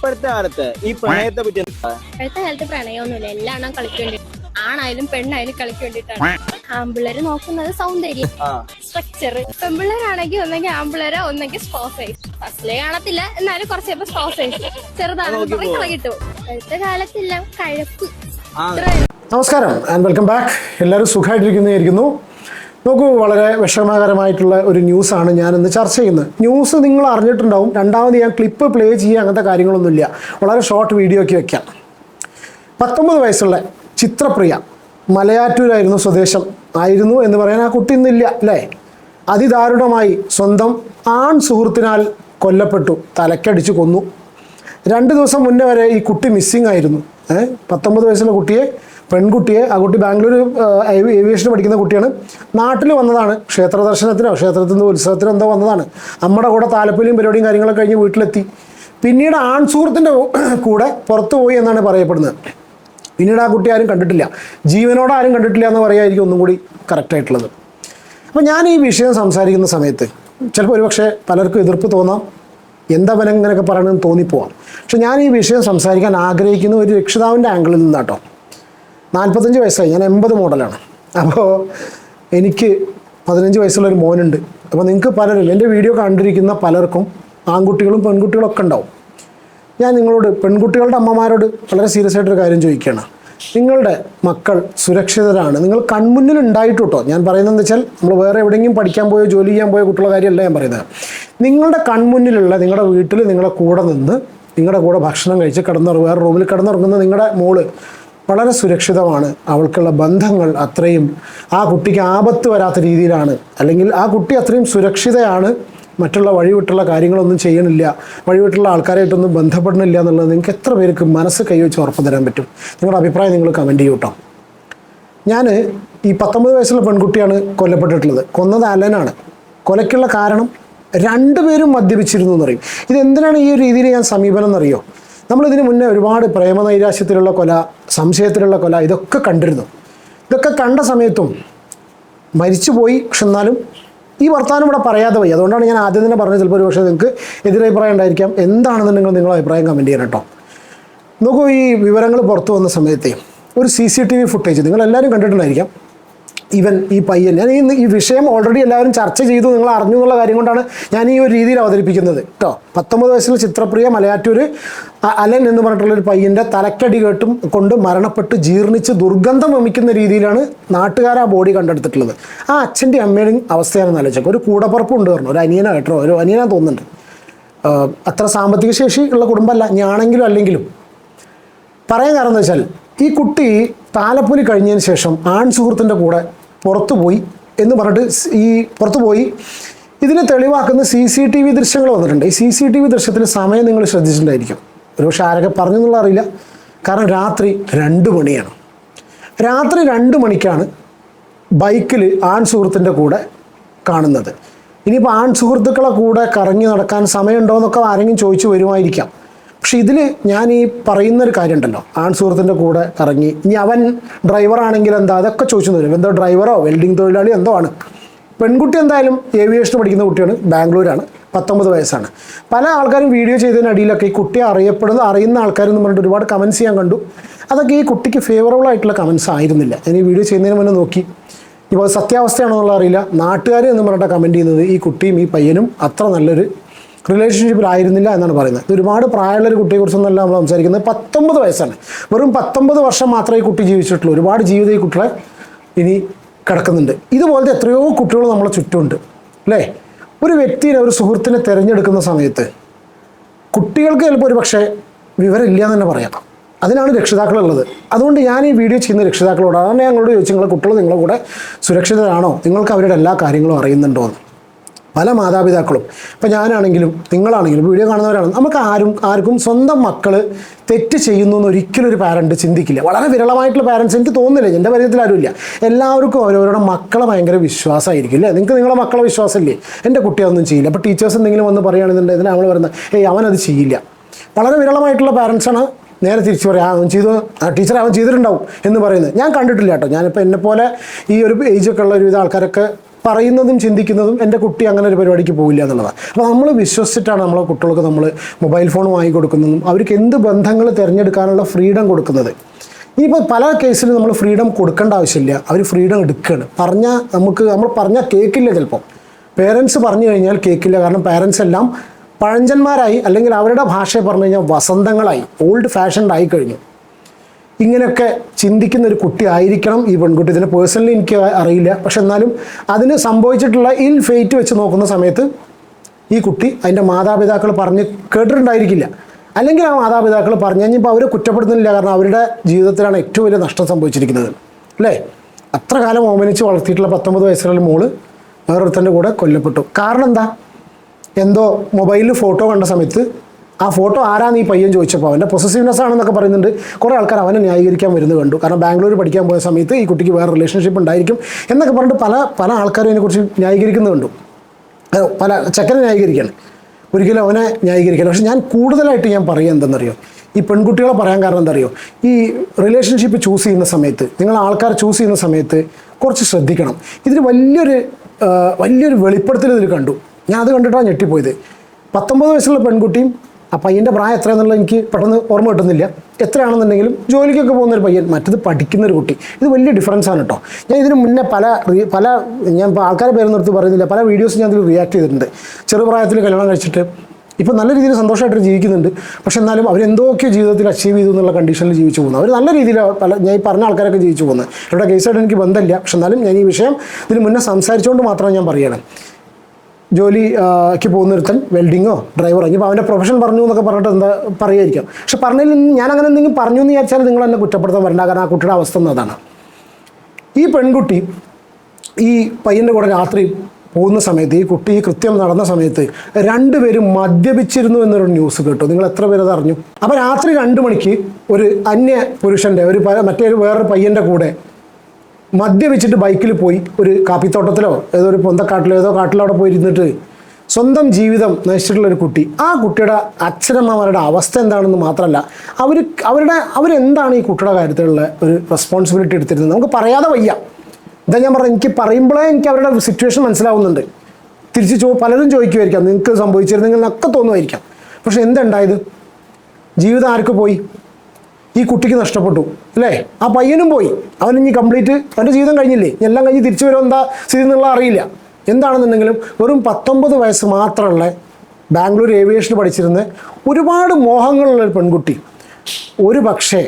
ഇപ്പോഴത്തെ കാലത്ത് ഈ പ്രണയത്തെ പറ്റി? ഇപ്പോഴത്തെ കാലത്ത് പ്രണയമൊന്നുമില്ല. എല്ലാം കളിക്കേണ്ടി കളിക്ക് വേണ്ടി ആണായാലും പെണ്ണായാലും കളിക്ക് ആമ്പിളര് ആമ്പിള്ളേര് നോക്കുന്നത് സൗന്ദര്യം. സ്ട്രക്ചർ പെമ്പിള്ളേരാണെങ്കിൽ ഒന്നെങ്കിൽ ആമ്പിള്ളേരോ ഒന്നെങ്കിൽ സ്പോ സൈസ് ഫസ്റ്റിലെ കാണത്തില്ല എന്നാലും കുറച്ച് ചിലപ്പോൾ സ്പോ സൈസ് പറഞ്ഞ് കളകിട്ടു ഇപ്പോഴത്തെ കാലത്തില്ല. കഴപ്പ് നമസ്കാരം ആൻഡ് വെൽക്കം ബാക്ക് എല്ലാവരും സുഖമായിട്ടിരിക്കുന്നതായിരിക്കുന്നു നോക്കൂ വളരെ വിഷമകരമായിട്ടുള്ള ഒരു ന്യൂസാണ് ഞാനിന്ന് ചർച്ച ചെയ്യുന്നത്. ന്യൂസ് നിങ്ങൾ അറിഞ്ഞിട്ടുണ്ടാവും. രണ്ടാമത് ഞാൻ ക്ലിപ്പ് പ്ലേ ചെയ്യുക അങ്ങനത്തെ കാര്യങ്ങളൊന്നുമില്ല. വളരെ ഷോർട്ട് വീഡിയോ ഒക്കെ വെക്കാം. പത്തൊമ്പത് വയസ്സുള്ള ചിത്രപ്രിയ മലയാറ്റൂരായിരുന്നു സ്വദേശം. ആയിരുന്നു എന്ന് പറയാൻ ആ കുട്ടി ഇന്നില്ല അല്ലേ? അതിദാരുണമായി സ്വന്തം ആൺ സുഹൃത്തിനാൽ കൊല്ലപ്പെട്ടു. തലക്കടിച്ചു കൊന്നു. രണ്ട് ദിവസം മുന്നേ വരെ ഈ കുട്ടി മിസ്സിംഗ് ആയിരുന്നു. ഏഹ് പത്തൊമ്പത് വയസ്സുള്ള കുട്ടിയെ പെൺകുട്ടിയെ ആ കുട്ടി ബാംഗ്ലൂർ ഏവിയേഷൻ പഠിക്കുന്ന കുട്ടിയാണ്. നാട്ടിൽ വന്നതാണ്. ക്ഷേത്ര ദർശനത്തിനോ ക്ഷേത്രത്തിൽ നിന്ന് ഉത്സവത്തിനോ എന്തോ വന്നതാണ്. നമ്മുടെ കൂടെ താലപ്പൊലിയും പരിപാടിയും കാര്യങ്ങളൊക്കെ കഴിഞ്ഞ് വീട്ടിലെത്തി. പിന്നീട് ആൺ സുഹൃത്തിന്റെ കൂടെ പുറത്തു പോയി എന്നാണ് പറയപ്പെടുന്നത്. പിന്നീട് ആ കുട്ടി ആരും കണ്ടിട്ടില്ല. ജീവനോട് ആരും കണ്ടിട്ടില്ല എന്ന് പറയുമായിരിക്കും ഒന്നും കൂടി കറക്റ്റായിട്ടുള്ളത് അപ്പോൾ ഞാൻ ഈ വിഷയം സംസാരിക്കുന്ന സമയത്ത് ചിലപ്പോൾ ഒരുപക്ഷെ പലർക്കും എതിർപ്പ് തോന്നാം. എന്താ അവൻ ഇങ്ങനെയൊക്കെ പറയണമെന്ന് തോന്നിപ്പോവാം. പക്ഷെ ഞാൻ ഈ വിഷയം സംസാരിക്കാൻ ആഗ്രഹിക്കുന്ന ഒരു രക്ഷിതാവിന്റെ ആംഗിളിൽ നിന്നാട്ടോ. നാൽപ്പത്തഞ്ച് വയസ്സായി. ഞാൻ എൺപത് മോഡലാണ്. അപ്പോൾ എനിക്ക് പതിനഞ്ച് വയസ്സുള്ള ഒരു മോനുണ്ട്. അപ്പോൾ നിങ്ങൾക്ക് പലരും എന്റെ വീഡിയോ കണ്ടിരിക്കുന്ന പലർക്കും ആൺകുട്ടികളും പെൺകുട്ടികളും ഒക്കെ ഉണ്ടാവും. ഞാൻ നിങ്ങളോട് പെൺകുട്ടികളുടെ അമ്മമാരോട് വളരെ സീരിയസ് ആയിട്ടൊരു കാര്യം ചോദിക്കുകയാണ്. നിങ്ങളുടെ മക്കൾ സുരക്ഷിതരാണ്. നിങ്ങൾ കൺമുന്നിൽ ഉണ്ടായിട്ട് കേട്ടോ ഞാൻ പറയുന്നത് എന്താ വെച്ചാൽ നമ്മൾ വേറെ എവിടെയെങ്കിലും പഠിക്കാൻ പോയോ ജോലി ചെയ്യാൻ പോയോ കുട്ടികളുടെ കാര്യമല്ല ഞാൻ പറയുന്നത്. നിങ്ങളുടെ കൺമുന്നിലുള്ള നിങ്ങളുടെ വീട്ടിൽ നിങ്ങളുടെ കൂടെ നിന്ന് നിങ്ങളുടെ കൂടെ ഭക്ഷണം കഴിച്ച് വേറെ റൂമിൽ കിടന്നുറങ്ങുന്ന നിങ്ങളുടെ മോൾ വളരെ സുരക്ഷിതമാണ്. അവൾക്കുള്ള ബന്ധങ്ങൾ അത്രയും ആ കുട്ടിക്ക് ആപത്ത് വരാത്ത രീതിയിലാണ്. അല്ലെങ്കിൽ ആ കുട്ടി അത്രയും സുരക്ഷിതയാണ്. മറ്റുള്ള വഴിവിട്ടുള്ള കാര്യങ്ങളൊന്നും ചെയ്യണില്ല. വഴിവിട്ടുള്ള ആൾക്കാരായിട്ടൊന്നും ബന്ധപ്പെടണില്ല എന്നുള്ളത് നിങ്ങൾക്ക് എത്ര പേർക്ക് മനസ്സ് കൈവച്ച് ഉറപ്പ് തരാൻ പറ്റും? നിങ്ങളുടെ അഭിപ്രായം നിങ്ങൾ കമന്റ് ചെയ്യൂട്ടോ ഞാൻ ഈ പത്തൊമ്പത് വയസ്സുള്ള പെൺകുട്ടിയാണ് കൊല്ലപ്പെട്ടിട്ടുള്ളത്. കൊന്നത് അലനാണ്. കൊലയ്ക്കുള്ള കാരണം രണ്ടുപേരും മദ്യപിച്ചിരുന്നു എന്നറിയും ഇതെന്തിനാണ് ഈ രീതിയിൽ ഞാൻ സമീപനം എന്നറിയോ? നമ്മളിതിന് മുന്നേ ഒരുപാട് പ്രേമനൈരാശ്യത്തിലുള്ള കൊല സംശയത്തിലുള്ള കൊല ഇതൊക്കെ കണ്ടിരുന്നു. ഇതൊക്കെ കണ്ട സമയത്തും മരിച്ചുപോയി പക്ഷെ എന്നാലും ഈ വർത്തമാനം ഇവിടെ പറയാതെ പോയി അതുകൊണ്ടാണ് ഞാൻ ആദ്യം തന്നെ പറഞ്ഞത് ചിലപ്പോൾ ഒരു പക്ഷേ നിങ്ങൾക്ക് എതിരഭിപ്രായം ഉണ്ടായിരിക്കാം. എന്താണെന്ന് നിങ്ങൾ അഭിപ്രായം കമന്റ് ചെയ്യണം കേട്ടോ. നോക്കൂ ഈ വിവരങ്ങൾ പുറത്തു വന്ന സമയത്തെ ഒരു C C T V footage നിങ്ങളെല്ലാവരും കണ്ടിട്ടുണ്ടായിരിക്കാം. ഇവൻ ഈ പയ്യൻ. ഞാൻ ഈ ഈ വിഷയം ഓൾറെഡി എല്ലാവരും ചർച്ച ചെയ്തു നിങ്ങൾ അറിഞ്ഞു എന്നുള്ള കാര്യം കൊണ്ടാണ് ഞാൻ ഈ ഒരു രീതിയിൽ അവതരിപ്പിക്കുന്നത്. കേട്ടോ പത്തൊമ്പത് വയസ്സിൽ ചിത്രപ്രിയ മലയാറ്റൂർ അലൻ എന്ന് പറഞ്ഞിട്ടുള്ള ഒരു പയ്യന്റെ തലക്കടി കേട്ടും കൊണ്ട് മരണപ്പെട്ട് ജീർണിച്ച് ദുർഗന്ധം വമിക്കുന്ന രീതിയിലാണ് നാട്ടുകാർ ആ ബോഡി കണ്ടെടുത്തിട്ടുള്ളത്. ആ അച്ഛന്റെ അമ്മയുടെയും അവസ്ഥയാണെന്ന് ആലോചിച്ചേക്കും ഒരു കൂടപ്പുറപ്പ് ഉണ്ട് പറഞ്ഞു. ഒരു അനിയനാണ് കേട്ടോ. ഒരു അനിയനാ തോന്നുന്നുണ്ട്. അത്ര സാമ്പത്തിക ശേഷി ഉള്ള കുടുംബമല്ല. ഞാണെങ്കിലും അല്ലെങ്കിലും. പറയാൻ കാരണം എന്താ വെച്ചാൽ ഈ കുട്ടി താലപ്പൊലി കഴിഞ്ഞതിന് ശേഷം ആൺ സുഹൃത്തിന്റെ കൂടെ പുറത്തു പോയി എന്ന് പറഞ്ഞിട്ട് ഈ പുറത്തു പോയി ഇതിനെ തെളിവാക്കുന്ന സി സി ടി വി ദൃശ്യങ്ങൾ വന്നിട്ടുണ്ട്. ഈ സി സി ടി വി ദൃശ്യത്തിന് സമയം നിങ്ങൾ ശ്രദ്ധിച്ചിട്ടുണ്ടായിരിക്കും. ഒരുപക്ഷെ ആരൊക്കെ പറഞ്ഞു എന്നുള്ള അറിയില്ല. കാരണം രാത്രി രണ്ട് മണിയാണ്. രാത്രി രണ്ട് മണിക്കാണ് ബൈക്കിൽ ആൺ സുഹൃത്തിന്റെ കൂടെ കാണുന്നത്. ഇനിയിപ്പോൾ ആൺ സുഹൃത്തുക്കളെ കൂടെ കറങ്ങി നടക്കാൻ സമയമുണ്ടോ എന്നൊക്കെ ആരെങ്കിലും ചോദിച്ചു വരുമായിരിക്കാം. പക്ഷെ ഇതിൽ ഞാൻ ഈ പറയുന്ന ഒരു കാര്യമുണ്ടല്ലോ. ആൺ സുഹൃത്തിന്റെ കൂടെ ഇറങ്ങി ഇനി അവൻ ഡ്രൈവറാണെങ്കിൽ എന്താ? അതൊക്കെ ചോദിച്ചു തരും. എന്തോ ഡ്രൈവറോ വെൽഡിംഗ് തൊഴിലാളി എന്തോ ആണ്. പെൺകുട്ടി എന്തായാലും ഏവിയേഷൻ പഠിക്കുന്ന കുട്ടിയാണ്. ബാംഗ്ലൂരാണ്. പത്തൊമ്പത് വയസ്സാണ്. പല ആൾക്കാരും വീഡിയോ ചെയ്തതിനടിയിലൊക്കെ ഈ കുട്ടിയെ അറിയപ്പെടുന്ന അറിയുന്ന ആൾക്കാരെന്ന് പറഞ്ഞിട്ട് ഒരുപാട് കമൻസ് ചെയ്യാൻ കണ്ടു. അതൊക്കെ ഈ കുട്ടിക്ക് ഫേവറബിൾ ആയിട്ടുള്ള കമൻസ് ആയിരുന്നില്ല. ഞാൻ ഈ വീഡിയോ ചെയ്യുന്നതിന് മുന്നേ നോക്കി. ഇപ്പോൾ സത്യാവസ്ഥയാണോ എന്നുള്ള അറിയില്ല. നാട്ടുകാർ എന്ന് പറഞ്ഞിട്ട് കമന്റ് ചെയ്യുന്നത്. ഈ കുട്ടിയും ഈ പയ്യനും അത്ര നല്ലൊരു റിലേഷൻഷിപ്പിലായിരുന്നില്ല എന്നാണ് പറയുന്നത്. ഇത് ഒരുപാട് പ്രായമുള്ള ഒരു കുട്ടിയെക്കുറിച്ചൊന്നല്ല നമ്മൾ സംസാരിക്കുന്നത്. പത്തൊമ്പത് വയസ്സാണ്. വെറും പത്തൊമ്പത് വർഷം മാത്രമേ ഈ കുട്ടി ജീവിച്ചിട്ടുള്ളൂ. ഒരുപാട് ജീവിതം ഈ കുട്ടികളെ ഇനി കിടക്കുന്നുണ്ട്. ഇതുപോലത്തെ എത്രയോ കുട്ടികൾ നമ്മളെ ചുറ്റുമുണ്ട്. അല്ലേ? ഒരു വ്യക്തിയെ ഒരു സുഹൃത്തിനെ തിരഞ്ഞെടുക്കുന്ന സമയത്ത് കുട്ടികൾക്ക് ചിലപ്പോൾ ഒരു പക്ഷേ വിവരമില്ല എന്ന് തന്നെ പറയാം. അതിനാണ് രക്ഷിതാക്കളുള്ളത്. അതുകൊണ്ട് ഞാൻ ഈ വീഡിയോ ചെയ്യുന്ന രക്ഷിതാക്കളോട് അതാണ് ഞങ്ങളോട് ചോദിച്ചു നിങ്ങളെ കുട്ടികൾ നിങ്ങളുടെ കൂടെ സുരക്ഷിതരാണോ? നിങ്ങൾക്ക് അവരുടെ എല്ലാ കാര്യങ്ങളും അറിയുന്നുണ്ടോ എന്ന്. പല മാതാപിതാക്കളും. ഇപ്പം ഞാനാണെങ്കിലും നിങ്ങളാണെങ്കിലും വീഡിയോ കാണുന്നവരാണ് നമുക്ക് ആരും ആർക്കും സ്വന്തം മക്കൾ തെറ്റ് ചെയ്യുന്നു എന്ന് ഒരിക്കലും ഒരു പാരന്റ് ചിന്തിക്കില്ല. വളരെ വിരളമായിട്ടുള്ള പാരൻസ് എനിക്ക് തോന്നുന്നില്ല. എന്റെ പരിചയത്തിൽ ആരുമില്ല. എല്ലാവർക്കും ഓരോരുടെ മക്കളെ ഭയങ്കര വിശ്വാസമായിരിക്കും അല്ലേ? നിങ്ങൾക്ക് നിങ്ങളുടെ മക്കളെ വിശ്വാസമില്ലേ? എന്റെ കുട്ടി ഒന്നും ചെയ്യില്ല. അപ്പോൾ ടീച്ചേഴ്സ് എന്തെങ്കിലും വന്ന് പറയുകയാണെന്നുണ്ടെങ്കിൽ നമ്മൾ പറയുന്നത് ഏയ് അവനത് ചെയ്യില്ല. വളരെ വിരളമായിട്ടുള്ള പാരൻസാണ് നേരെ തിരിച്ചു പറയും "ആ, അവൻ ചെയ്തു ആ ടീച്ചർ അവൻ ചെയ്തിട്ടുണ്ടാവും എന്ന് പറയുന്നത്. ഞാൻ കണ്ടിട്ടില്ല കേട്ടോ. ഞാനിപ്പോൾ എന്നെപ്പോലെ ഈ ഒരു ഏജൊക്കെ ഉള്ള ഒരുവിധ ആൾക്കാരൊക്കെ പറയുന്നതും ചിന്തിക്കുന്നതും എന്റെ കുട്ടി അങ്ങനെ ഒരു പരിപാടിക്ക് പോകില്ല എന്നുള്ളതാണ്. അപ്പോൾ നമ്മൾ വിശ്വസിച്ചിട്ടാണ് നമ്മളെ കുട്ടികൾക്ക് നമ്മൾ മൊബൈൽ ഫോൺ വാങ്ങി കൊടുക്കുന്നതും അവർക്ക് എന്ത് ബന്ധങ്ങൾ തിരഞ്ഞെടുക്കാനുള്ള ഫ്രീഡം കൊടുക്കുന്നത്. ഇനിയിപ്പോൾ പല കേസിലും നമ്മൾ ഫ്രീഡം കൊടുക്കേണ്ട ആവശ്യമില്ല. അവർ ഫ്രീഡം എടുക്കുകയാണ്. പറഞ്ഞാൽ നമുക്ക് നമ്മൾ പറഞ്ഞാൽ കേൾക്കില്ല ചിലപ്പോൾ പേരൻസ് പറഞ്ഞു കഴിഞ്ഞാൽ കേൾക്കില്ല കാരണം പേരൻസ് എല്ലാം പഴഞ്ചന്മാരായി അല്ലെങ്കിൽ അവരുടെ ഭാഷയെ പറഞ്ഞു കഴിഞ്ഞാൽ വസന്തങ്ങളായി ഓൾഡ് ഫാഷൻഡ് ആയി കഴിഞ്ഞു. ഇങ്ങനെയൊക്കെ ചിന്തിക്കുന്ന ഒരു കുട്ടി ആയിരിക്കണം ഈ പെൺകുട്ടി. ഇതിനെ പേഴ്സണലി എനിക്ക് അറിയില്ല. പക്ഷെ എന്നാലും അതിന് സംഭവിച്ചിട്ടുള്ള ഇൽ ഫെയ്റ്റ് വെച്ച് നോക്കുന്ന സമയത്ത് ഈ കുട്ടി അതിന്റെ മാതാപിതാക്കൾ പറഞ്ഞ് കേട്ടിട്ടുണ്ടായിരിക്കില്ല. അല്ലെങ്കിൽ ആ മാതാപിതാക്കൾ പറഞ്ഞു കഴിഞ്ഞപ്പോൾ അവരെ കുറ്റപ്പെടുത്തുന്നില്ല. കാരണം അവരുടെ ജീവിതത്തിലാണ് ഏറ്റവും വലിയ നഷ്ടം സംഭവിച്ചിരിക്കുന്നത്. അല്ലേ? അത്ര കാലം ഓമനിച്ച് വളർത്തിയിട്ടുള്ള പത്തൊമ്പത് വയസ്സുള്ള മോൾ വേറൊരുത്തന്റെ കൂടെ കൊല്ലപ്പെട്ടു. കാരണം എന്താ? എന്തോ മൊബൈലിൽ ഫോട്ടോ കണ്ട സമയത്ത് ആ ഫോട്ടോ ആരാന്ന് ഈ പയ്യൻ ചോദിച്ചപ്പോൾ അവന്റെ പൊസസീവ്നെസ് ആണെന്നൊക്കെ പറയുന്നുണ്ട്. കുറേ ആൾക്കാർ അവനെ ന്യായീകരിക്കാൻ വരുന്നത് കണ്ടു. കാരണം ബാംഗ്ലൂർ പഠിക്കാൻ പോയ സമയത്ത് ഈ കുട്ടിക്ക് വേറെ റിലേഷൻഷിപ്പ് ഉണ്ടായിരിക്കും എന്നൊക്കെ പറഞ്ഞിട്ട് പല പല ആൾക്കാരും ഇതിനെക്കുറിച്ച് ന്യായീകരിക്കുന്നത് കണ്ടു. പല ചെക്കനെ ന്യായീകരിക്കണം. ഒരിക്കലും അവനെ ന്യായീകരിക്കില്ല പക്ഷെ ഞാൻ കൂടുതലായിട്ട് ഞാൻ പറയുക എന്തെന്നറിയോ? ഈ പെൺകുട്ടികളെ പറയാൻ കാരണം എന്താ അറിയോ ഈ റിലേഷൻഷിപ്പ് ചൂസ് ചെയ്യുന്ന സമയത്ത് നിങ്ങൾ ആൾക്കാരെ ചൂസ് ചെയ്യുന്ന സമയത്ത് കുറച്ച് ശ്രദ്ധിക്കണം. ഇതിന് വലിയൊരു വലിയൊരു വെളിപ്പെടുത്തൽ ഇതിൽ കണ്ടു. ഞാൻ അത് കണ്ടിട്ടാണ് ഞെട്ടിപ്പോയത്. പത്തൊമ്പത് വയസ്സുള്ള പെൺകുട്ടിയും ആ പയ്യന്റെ പ്രായം എത്രയാണെന്നുള്ളത് എനിക്ക് പെട്ടെന്ന് ഓർമ്മ കിട്ടുന്നില്ല. എത്രയാണെന്നുണ്ടെങ്കിലും ജോലിക്കൊക്കെ പോകുന്ന ഒരു പയ്യൻ മറ്റത് പഠിക്കുന്ന ഒരു കുട്ടി. ഇത് വലിയ ഡിഫറൻസ് ആണ് കേട്ടോ ഞാൻ ഇതിന് മുന്നേ പല പല ഞാൻ ഇപ്പോൾ ആൾക്കാരെ നിർത്തി പറയുന്നില്ല. പല വീഡിയോസ് ഞാൻ ഇതിൽ റിയാക്ട് ചെയ്തിട്ടുണ്ട്. ചെറുപ്രായത്തിൽ കല്യാണം കഴിച്ചിട്ട് ഇപ്പോൾ നല്ല രീതിയിൽ സന്തോഷമായിട്ട് ജീവിക്കുന്നുണ്ട്. പക്ഷെ എന്നാലും അവരെന്തൊക്കെയോ ജീവിതത്തിൽ അച്ചീവ് ചെയ്തു എന്നുള്ള കണ്ടീഷനിൽ ജീവിച്ചു പോകുന്നു. അവർ നല്ല രീതിയിൽ പല ഞാൻ ഈ പറഞ്ഞ ആൾക്കാരൊക്കെ ജീവിച്ചു പോകുന്നത് അവരുടെ കേസായിട്ട് എനിക്ക് ബന്ധമില്ല. പക്ഷെ എന്നാലും ഞാൻ ഈ വിഷയം ഇതിന് മുന്നേ സംസാരിച്ചുകൊണ്ട് മാത്രമാണ് ഞാൻ പറയണം. ജോലിക്ക് പോകുന്ന ഒരുത്തൻ വെൽഡിങ്ങോ ഡ്രൈവറോ ഇനിയിപ്പോൾ അവന്റെ പ്രൊഫഷൻ പറഞ്ഞു എന്നൊക്കെ പറഞ്ഞിട്ട് എന്താ പറയുമായിരിക്കാം പക്ഷെ പറഞ്ഞതിൽ ഞാൻ അങ്ങനെ എന്തെങ്കിലും പറഞ്ഞു എന്ന് വിചാരിച്ചാൽ നിങ്ങൾ എന്നെ കുറ്റപ്പെടുത്താൻ വരണ്ട. കാരണം ആ കുട്ടിയുടെ അവസ്ഥ എന്നതാണ് ഈ പെൺകുട്ടി ഈ പയ്യന്റെ കൂടെ രാത്രി പോകുന്ന സമയത്ത് ഈ കുട്ടി ഈ കൃത്യം നടന്ന സമയത്ത് രണ്ടുപേരും മദ്യപിച്ചിരുന്നു എന്നൊരു ന്യൂസ് കേട്ടു. നിങ്ങൾ എത്ര പേര് അത് അറിഞ്ഞു അപ്പോൾ രാത്രി രണ്ട് മണിക്ക് ഒരു അന്യ പുരുഷന്റെ ഒരു മറ്റേ വേറൊരു പയ്യന്റെ കൂടെ മദ്യപിച്ചിട്ട് ബൈക്കിൽ പോയി ഒരു കാപ്പിത്തോട്ടത്തിലോ ഏതോ ഒരു പൊന്തക്കാട്ടിലോ ഏതോ കാട്ടിലോ അവിടെ പോയി ഇരുന്നിട്ട് സ്വന്തം ജീവിതം നശിച്ചിട്ടുള്ള ഒരു കുട്ടി. ആ കുട്ടിയുടെ അച്ഛനമ്മമാരുടെ അവസ്ഥ എന്താണെന്ന് മാത്രമല്ല അവർ അവരുടെ അവരെന്താണ് ഈ കുട്ടിയുടെ കാര്യത്തിലുള്ള ഒരു റെസ്പോൺസിബിലിറ്റി എടുത്തിരുന്നത്? നമുക്ക് പറയാതെ വയ്യ. ഇതാ ഞാൻ പറഞ്ഞത് എനിക്ക് പറയുമ്പോഴേ എനിക്ക് അവരുടെ സിറ്റുവേഷൻ മനസ്സിലാവുന്നുണ്ട്. തിരിച്ച് ചോ പലരും ചോദിക്കുമായിരിക്കാം നിങ്ങൾക്ക് സംഭവിച്ചിരുന്നെങ്കിൽ എന്നൊക്കെ തോന്നുമായിരിക്കാം. പക്ഷെ എന്തുണ്ടായത്? ജീവിതം ആർക്ക് പോയി? ഈ കുട്ടിക്ക് നഷ്ടപ്പെട്ടു അല്ലേ? ആ പയ്യനും പോയി. അവൻ ഇനി കംപ്ലീറ്റ് അവന്റെ ജീവിതം കഴിഞ്ഞില്ലേ? എല്ലാം കഴിഞ്ഞ് തിരിച്ചു വരുമോ എന്താ സ്ഥിതി എന്നുള്ള അറിയില്ല. എന്താണെന്നുണ്ടെങ്കിലും വെറും പത്തൊമ്പത് വയസ്സ് മാത്രമുള്ള ബാംഗ്ലൂർ ഏവിയേഷൻ പഠിച്ചിരുന്ന ഒരുപാട് മോഹങ്ങളുള്ള ഒരു പെൺകുട്ടി. ഒരു പക്ഷേ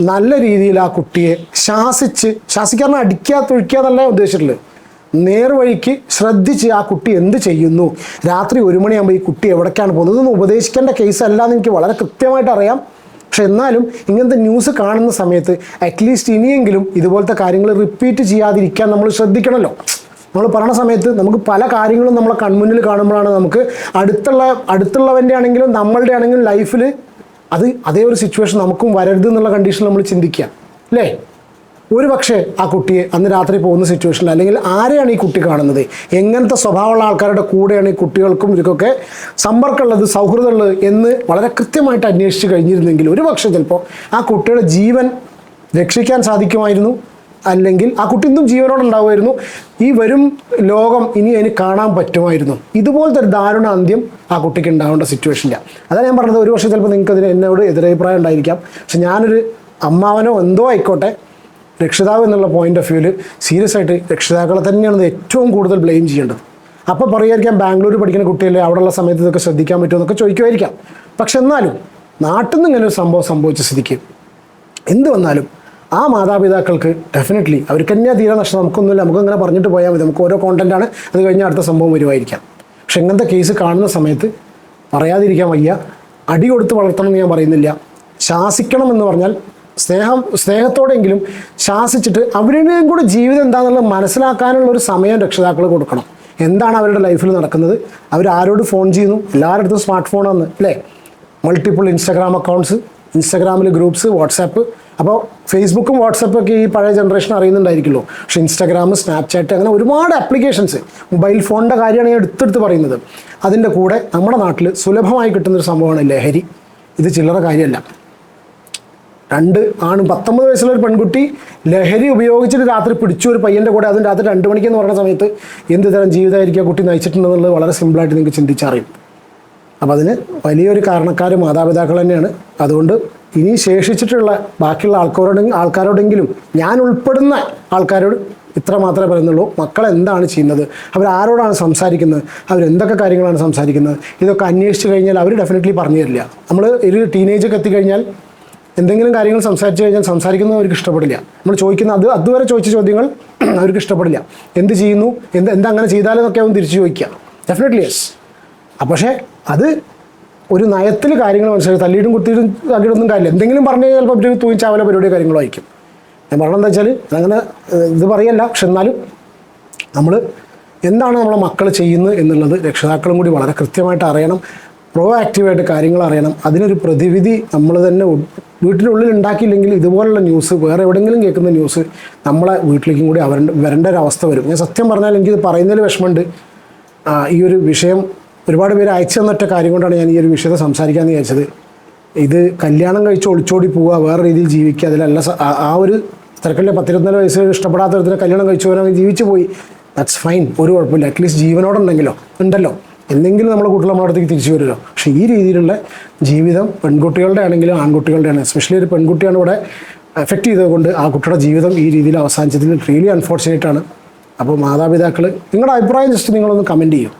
നല്ല രീതിയിൽ ആ കുട്ടിയെ ശാസിച്ച് ശാസിക്കാൻ അടിക്കാത്ത ഒഴിക്കാന്നല്ല ഉദ്ദേശിച്ചിട്ടുള്ളത്. നേർവഴിക്ക് ശ്രദ്ധിച്ച് ആ കുട്ടി എന്ത് ചെയ്യുന്നു? രാത്രി ഒരു മണിയാകുമ്പോൾ ഈ കുട്ടി എവിടേക്കാണ് പോകുന്നത്? ഇതൊന്നും ഉപദേശിക്കേണ്ട കേസല്ല അല്ലാന്ന് എനിക്ക് വളരെ കൃത്യമായിട്ട് അറിയാം. പക്ഷെ എന്നാലും ഇങ്ങനത്തെ ന്യൂസ് കാണുന്ന സമയത്ത് അറ്റ്ലീസ്റ്റ് ഇനിയെങ്കിലും ഇതുപോലത്തെ കാര്യങ്ങൾ റിപ്പീറ്റ് ചെയ്യാതിരിക്കാൻ നമ്മൾ ശ്രദ്ധിക്കണമല്ലോ നമ്മൾ പറയുന്ന സമയത്ത് നമുക്ക് പല കാര്യങ്ങളും നമ്മളെ കൺമുന്നിൽ കാണുമ്പോഴാണ് നമുക്ക് അടുത്തുള്ള അടുത്തുള്ളവന്റെ ആണെങ്കിലും നമ്മളുടെ ആണെങ്കിലും ലൈഫിൽ അത് അതേ ഒരു സിറ്റുവേഷൻ നമുക്കും വരരുത് എന്നുള്ള കണ്ടീഷൻ നമ്മൾ ചിന്തിക്കുക. അല്ലേ? ഒരു പക്ഷേ ആ കുട്ടിയെ അന്ന് രാത്രി പോകുന്ന സിറ്റുവേഷനിൽ അല്ലെങ്കിൽ ആരെയാണ് ഈ കുട്ടി കാണുന്നത്? എങ്ങനത്തെ സ്വഭാവമുള്ള ആൾക്കാരുടെ കൂടെയാണ് ഈ കുട്ടികൾക്കും ഇവർക്കൊക്കെ സമ്പർക്കമുള്ളത് സൗഹൃദമുള്ളത് എന്ന് വളരെ കൃത്യമായിട്ട് അന്വേഷിച്ച് കഴിഞ്ഞിരുന്നെങ്കിൽ ഒരു പക്ഷേ ചിലപ്പോൾ ആ കുട്ടിയുടെ ജീവൻ രക്ഷിക്കാൻ സാധിക്കുമായിരുന്നു. അല്ലെങ്കിൽ ആ കുട്ടി ഇന്നും ജീവനോടെ ഉണ്ടാവുമായിരുന്നു. ഈ വരും ലോകം ഇനി അതിന് കാണാൻ പറ്റുമായിരുന്നു. ഇതുപോലത്തെ ഒരു ദാരുണ അന്ത്യം ആ കുട്ടിക്ക് ഉണ്ടാവേണ്ട സിറ്റുവേഷനില്ല അതാണ് ഞാൻ പറഞ്ഞത്. ഒരു വർഷം ചിലപ്പോൾ നിങ്ങൾക്ക് അതിന് എന്നോട് എതിരഭിപ്രായം ഉണ്ടായിരിക്കാം. പക്ഷെ ഞാനൊരു അമ്മാവനോ എന്തോ ആയിക്കോട്ടെ രക്ഷിതാവ് എന്നുള്ള പോയിന്റ് ഓഫ് വ്യൂവിൽ സീരിയസ് ആയിട്ട് രക്ഷിതാക്കളെ തന്നെയാണ് ഏറ്റവും കൂടുതൽ ബ്ലെയിം ചെയ്യേണ്ടത്. അപ്പോൾ പറയുമായിരിക്കാം ബാംഗ്ലൂർ പഠിക്കുന്ന കുട്ടികളെ അവിടെയുള്ള സമയത്ത് ഇതൊക്കെ ശ്രദ്ധിക്കാൻ പറ്റുമോ എന്നൊക്കെ ചോദിക്കുമായിരിക്കാം. പക്ഷെ എന്നാലും നാട്ടിൽ നിന്ന് ഇങ്ങനെ ഒരു സംഭവം സംഭവിച്ച സ്ഥിതിക്ക് എന്ത് വന്നാലും ആ മാതാപിതാക്കൾക്ക് ഡെഫിനറ്റ്ലി അവർക്ക് തന്നെ തീരെ നഷ്ടം നമുക്കൊന്നുമില്ല. നമുക്ക് അങ്ങനെ പറഞ്ഞിട്ട് പോയാൽ മതി. നമുക്ക് ഓരോ കോണ്ടന്റാണ് അത് കഴിഞ്ഞാൽ അടുത്ത സംഭവം വരുമായിരിക്കാം. പക്ഷെ ഇങ്ങനത്തെ കേസ് കാണുന്ന സമയത്ത് പറയാതിരിക്കാൻ വയ്യ. അടി കൊടുത്ത് വളർത്തണം എന്ന് ഞാൻ പറയുന്നില്ല. ശാസിക്കണം എന്ന് പറഞ്ഞാൽ സ്നേഹം സ്നേഹത്തോടെങ്കിലും ശാസിച്ചിട്ട് അവരുടെയും കൂടെ ജീവിതം എന്താണെന്നുള്ളത് മനസ്സിലാക്കാനുള്ള ഒരു സമയം രക്ഷിതാക്കൾ കൊടുക്കണം. എന്താണ് അവരുടെ ലൈഫിൽ നടക്കുന്നത്? അവർ ആരോട് ഫോൺ ചെയ്യുന്നു? എല്ലാവരുടെ അടുത്തും സ്മാർട്ട് ഫോണാണ് അല്ലേ? മൾട്ടിപ്പിൾ ഇൻസ്റ്റാഗ്രാം അക്കൗണ്ട്സ് ഇൻസ്റ്റാഗ്രാമിൽ ഗ്രൂപ്പ്സ് വാട്സാപ്പ് അപ്പോൾ ഫേസ്ബുക്കും വാട്സപ്പൊക്കെ ഈ പഴയ ജനറേഷൻ അറിയുന്നുണ്ടായിരിക്കുമല്ലോ. പക്ഷേ ഇൻസ്റ്റാഗ്രാം സ്നാപ്ചാറ്റ് അങ്ങനെ ഒരുപാട് ആപ്ലിക്കേഷൻസ് മൊബൈൽ ഫോണിന്റെ കാര്യമാണ് ഞാൻ എടുത്തെടുത്ത് പറയുന്നത്. അതിന്റെ കൂടെ നമ്മുടെ നാട്ടിൽ സുലഭമായി കിട്ടുന്നൊരു സംഭവമാണ് ലഹരി. ഇത് ചില്ലറ കാര്യമല്ല. രണ്ട് ആണ്. പത്തൊമ്പത് വയസ്സുള്ള ഒരു പെൺകുട്ടി ലഹരി ഉപയോഗിച്ചിട്ട് രാത്രി പിടിച്ചു ഒരു പയ്യന്റെ കൂടെ അതും രാത്രി രണ്ട് മണിക്കെന്ന് പറയുന്ന സമയത്ത് എന്ത് തരം ജീവിതമായിരിക്കും കുട്ടി നയിച്ചിട്ടുണ്ടെന്നുള്ളത് വളരെ സിമ്പിളായിട്ട് നിങ്ങൾക്ക് ചിന്തിച്ചറിയും അപ്പം അതിന് വലിയൊരു കാരണക്കാർ മാതാപിതാക്കൾ തന്നെയാണ്. അതുകൊണ്ട് ഇനി ശേഷിച്ചിട്ടുള്ള ബാക്കിയുള്ള ആൾക്കാരോട് ആൾക്കാരോടെങ്കിലും ഞാൻ ഉൾപ്പെടുന്ന ആൾക്കാരോട് ഇത്ര മാത്രമേ പറയുന്നുള്ളൂ. മക്കൾ എന്താണ് ചെയ്യുന്നത്? അവർ ആരോടാണ് സംസാരിക്കുന്നത്? അവരെന്തൊക്കെ കാര്യങ്ങളാണ് സംസാരിക്കുന്നത്? ഇതൊക്കെ അന്വേഷിച്ച് കഴിഞ്ഞാൽ അവർ ഡെഫിനറ്റ്ലി പറഞ്ഞു തരില്ല. നമ്മൾ ഒരു ടീനേജൊക്കെ എത്തിക്കഴിഞ്ഞാൽ എന്തെങ്കിലും കാര്യങ്ങൾ സംസാരിച്ചു കഴിഞ്ഞാൽ സംസാരിക്കുന്നത് അവർക്ക് ഇഷ്ടപ്പെടില്ല. നമ്മൾ ചോദിക്കുന്ന അത് അതുവരെ ചോദിച്ച ചോദ്യങ്ങൾ അവർക്ക് ഇഷ്ടപ്പെടില്ല. എന്ത് ചെയ്യുന്നു? എന്ത് എന്താ അങ്ങനെ ചെയ്താലെന്നൊക്കെ അവൻ തിരിച്ചു ചോദിക്കുക. ഡെഫിനറ്റ്ലി യെസ് പക്ഷേ അത് ഒരു നയത്തിൽ കാര്യങ്ങൾ മനസ്സിലാക്കി തല്ലിയിട്ടും കുത്തിയിട്ടും തല്ലിയിട്ടൊന്നും കാര്യമില്ല. എന്തെങ്കിലും പറഞ്ഞു കഴിഞ്ഞാൽ ചിലപ്പോൾ ഒരു തൂങ്ങിച്ചാവല പരിപാടി കാര്യങ്ങളായിരിക്കും ഞാൻ പറഞ്ഞത് എന്താ വെച്ചാൽ അങ്ങനെ ഇത് പറയല്ല. പക്ഷെ എന്നാലും നമ്മൾ എന്താണ് നമ്മളെ മക്കൾ ചെയ്യുന്നത് എന്നുള്ളത് രക്ഷിതാക്കളും കൂടി വളരെ കൃത്യമായിട്ട് അറിയണം. പ്രോ ആക്റ്റീവായിട്ട് കാര്യങ്ങൾ അറിയണം. അതിനൊരു പ്രതിവിധി നമ്മൾ തന്നെ വീട്ടിനുള്ളിൽ ഉണ്ടാക്കിയില്ലെങ്കിൽ ഇതുപോലുള്ള ന്യൂസ് വേറെ എവിടെയെങ്കിലും കേൾക്കുന്ന ന്യൂസ് നമ്മളെ വീട്ടിലേക്കും കൂടി അവർ വരേണ്ട ഒരു അവസ്ഥ വരും. ഞാൻ സത്യം പറഞ്ഞാൽ എനിക്കിത് പറയുന്നതിൽ വിഷമമുണ്ട്. ഈ ഒരു വിഷയം ഒരുപാട് പേര് അയച്ചു തന്നിട്ട കാര്യം കൊണ്ടാണ് ഞാൻ ഈ ഒരു വിഷയത്തെ സംസാരിക്കാമെന്ന് വിചാരിച്ചത്. ഇത് കല്യാണം കഴിച്ച് ഒളിച്ചോടി പോവുക വേറെ രീതിയിൽ ജീവിക്കുക അതിലല്ല ആ- ആ ഒരു തിരക്കല്ലേ പത്തിരുപത്തിനാല് വയസ്സ് ഇഷ്ടപ്പെടാത്ത തരത്തിൽ കല്യാണം കഴിച്ചു പോകാൻ ജീവിച്ചു പോയി. ദാറ്റ്സ് ഫൈൻ ഒരു കുഴപ്പമില്ല. അറ്റ്ലീസ്റ്റ് ജീവനോടുണ്ടെങ്കിലോ? ഉണ്ടല്ലോ. എന്തെങ്കിലും നമ്മളെ കുട്ടികൾ നമ്മുടെ അടുത്തേക്ക് തിരിച്ചു വരിക പക്ഷേ ഈ രീതിയിലുള്ള ജീവിതം പെൺകുട്ടികളുടെ ആണെങ്കിലും ആൺകുട്ടികളുടെ ആണ് എസ്പെഷ്യലി ഒരു പെൺകുട്ടിയാണ് ഇവിടെ എഫക്റ്റ് ചെയ്തതുകൊണ്ട് ആ കുട്ടിയുടെ ജീവിതം ഈ രീതിയിൽ അവസാനിച്ചതിൽ റിയലി അൺഫോർച്ചുനേറ്റ് ആണ്. അപ്പോൾ മാതാപിതാക്കൾ നിങ്ങളുടെ അഭിപ്രായം ജസ്റ്റ് നിങ്ങളൊന്ന് കമന്റ് ചെയ്യും.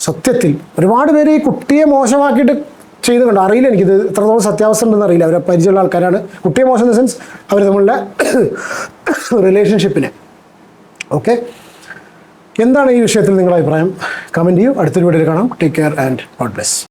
സത്യത്തിൽ ഒരുപാട് പേര് ഈ കുട്ടിയെ മോശമാക്കിയിട്ട് ചെയ്തുകൊണ്ട് കണ്ടു അറിയില്ല എനിക്കിത് എത്രത്തോളം സത്യാവസ്ഥ ഉണ്ടെന്ന് അറിയില്ല. അവരെ പരിചയമുള്ള ആൾക്കാരാണ്. കുട്ടിയെ മോശം ഇൻ ദ സെൻസ് അവർ തമ്മിലുള്ള റിലേഷൻഷിപ്പിനെ ഓക്കെ എന്താണ് ഈ വിഷയത്തിൽ നിങ്ങളുടെ അഭിപ്രായം? കമന്റ് ചെയ്യൂ. അടുത്തൊരു വീഡിയോയിൽ കാണാം. Take care and God bless